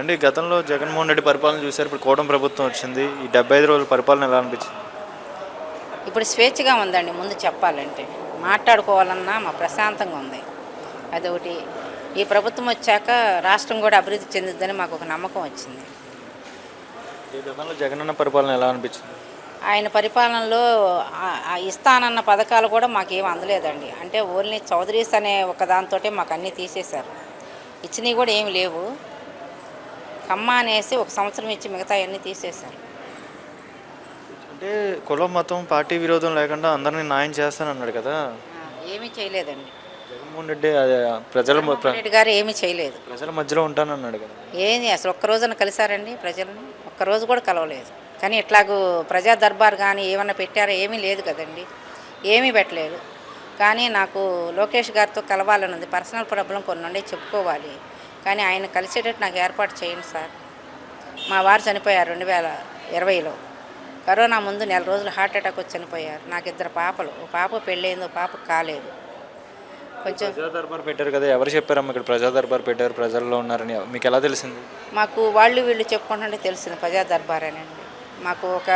అండి గతంలో జగన్మోహన్ రెడ్డి పరిపాలన చూశారు ఇప్పుడు కూటమి ప్రభుత్వం వచ్చింది. ఈ డెబ్బై ఐదు రోజుల పరిపాలన ఎలా అనిపించింది? ఇప్పుడు స్వేచ్ఛగా ఉందండి ముందు చెప్పాలంటే. మాట్లాడుకోవాలన్నా మా ప్రశాంతంగా ఉంది. అదొకటి. ఈ ప్రభుత్వం వచ్చాక రాష్ట్రం కూడా అభివృద్ధి చెందుద్దని మాకు ఒక నమ్మకం వచ్చింది. ఈ గతంలో జగనన్న పరిపాలన ఎలా అనిపించింది? ఆయన పరిపాలనలో ఇస్తానన్న పథకాలు కూడా మాకేం అందలేదండి. అంటే ఓన్లీ చౌదరీస్ అనే ఒక దాంతో మాకు అన్నీ తీసేశారు. ఇచ్చినవి కూడా ఏమి లేవు. కమ్మ అనేసి ఒక సంవత్సరం ఇచ్చి మిగతా అన్నీ తీసేశారు అంటే కులం మతం పార్టీ విరోధం లేకుండా అందరినీ న్యాయం చేస్తానన్నాడు కదా. ఏమీ చేయలేదండి. జగన్మోహన్ రెడ్డి అదే ప్రజల రెడ్డి గారు ఏమీ చేయలేదు. ప్రజల మధ్యలో ఉంటానన్నాడు కదా. ఏంది అసలు ఒక్క రోజున కలిసారండి ప్రజల్ని? ఒక్క రోజు కూడా కలవలేదు. కానీ ఇట్లాగూ ప్రజా దర్బార్ కానీ ఏమన్నా పెట్టారో ఏమీ లేదు కదండి. ఏమీ పెట్టలేదు. కానీ నాకు లోకేష్ గారితో కలవాలని ఉంది. పర్సనల్ ప్రాబ్లం కొన్ని ఉండే చెప్పుకోవాలి. కానీ ఆయన కలిసేటట్టు నాకు ఏర్పాటు చేయండి సార్. మా వారు చనిపోయారు రెండు వేల ఇరవైలో. కరోనా ముందు నెల రోజులు హార్ట్ అటాక్ వచ్చి చనిపోయారు. నాకు ఇద్దరు పాపలు. ఒక పాప పెళ్ళయింది ఒక పాప కాలేదు. కొంచెం ప్రజా దర్బార్ పెట్టారు కదా ఎవరు చెప్పారమ్మా ఇక్కడ ప్రజా దర్బార్ పెట్టారు ప్రజల్లో ఉన్నారని మీకు ఎలా తెలిసింది? మాకు వాళ్ళు వీళ్ళు చెప్పుకుంటుంటే తెలిసిన ప్రజా దర్బార్ అనండి మాకు ఒక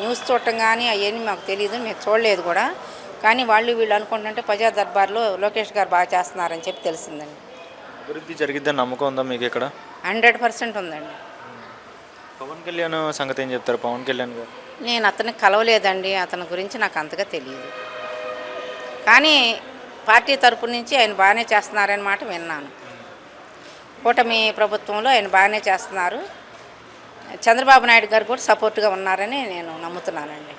న్యూస్ చూడటం కానీ అవన్నీ మాకు తెలియదు మేము చూడలేదు కూడా. కానీ వాళ్ళు వీళ్ళు అనుకుంటుంటే ప్రజా దర్బార్లో లోకేష్ గారు బాగా చేస్తున్నారని చెప్పి తెలిసిందండి. అభివృద్ధి జరిగిద్దని నమ్మకం ఉందా మీకు ఇక్కడ? హండ్రెడ్ పర్సెంట్ ఉందండి. పవన్ కళ్యాణ్ సంగతి ఏం చెప్తారు? పవన్ కళ్యాణ్ గారు. నేను అతన్ని కలవలేదండి. అతని గురించి నాకు అంతగా తెలియదు. కానీ పార్టీ తరపు నుంచి ఆయన బాగానే చేస్తున్నారని మాట విన్నాను. కూటమి ప్రభుత్వంలో ఆయన బాగానే చేస్తున్నారు. చంద్రబాబు నాయుడు గారు కూడా సపోర్ట్గా ఉన్నారని నేను నమ్ముతున్నానండి.